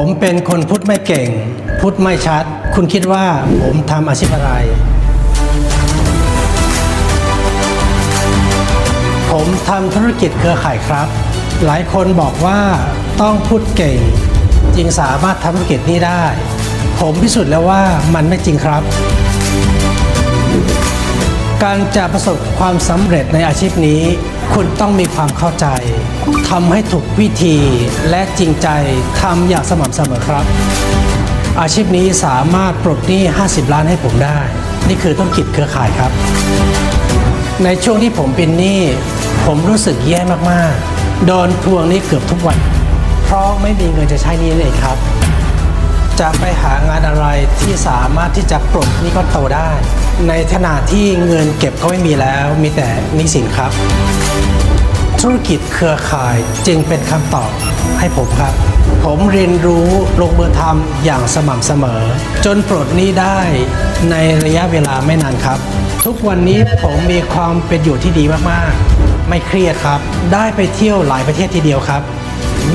ผมเป็นคนพูดไม่เก่ง พูดไม่ชัด คุณคิดว่าผมทำอาชีพอะไร ผมทำธุรกิจเครือข่ายครับ หลายคนบอกว่าต้องพูดเก่ง จึงสามารถทำธุรกิจนี้ได้ ผมพิสูจน์แล้วว่ามันไม่จริงครับ การจะประสบความสำเร็จในอาชีพนี้ คุณต้องมีความเข้าใจทำให้ถูกวิธีและจริงใจทำอย่างสม่ำเสมอครับ อาชีพนี้สามารถปลดหนี้ 50 ล้านให้ผมได้ นี่คือธุรกิจเครือข่ายครับ ในช่วงที่ผมเป็นหนี้ผมรู้สึกแย่มากๆ โดนทวงหนี้เกือบทุกวัน เพราะไม่มีเงินจะใช้หนี้นั่นเองครับ จะไปหางานอะไรที่สามารถที่จะปลดหนี้ก้อนโตได้ ในขณะที่เงินเก็บก็ไม่มีแล้ว มีแต่หนี้สินครับ ธุรกิจเครือข่ายจึงเป็นคำตอบให้ผมครับ ผมเรียนรู้ลงมือทำอย่างสม่ำเสมอ จนปลดหนี้ได้ในระยะเวลาไม่นานครับ ทุกวันนี้ผมมีความเป็นอยู่ที่ดีมากๆ ไม่เครียดครับ ได้ไปเที่ยวหลายประเทศทีเดียวครับ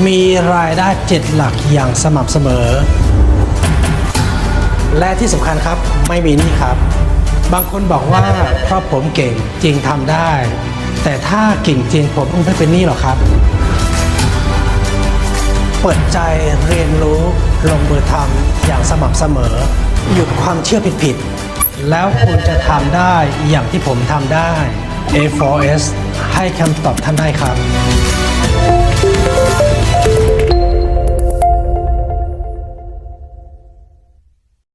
มีรายได้เจ็ดหลักอย่างสม่ำเสมอ และที่สำคัญครับไม่มีหนี้ครับ บางคนบอกว่าเพราะผมเก่งจริงทำได้ แต่ถ้าเก่งจริงผมคงไม่เป็นหนี้หรอกครับ เปิดใจเรียนรู้ลงมือทำอย่างสม่ำเสมอ หยุดความเชื่อผิดๆแล้วคุณจะทำได้อย่างที่ผมทำได้ A4S ให้คำตอบท่านได้ครับ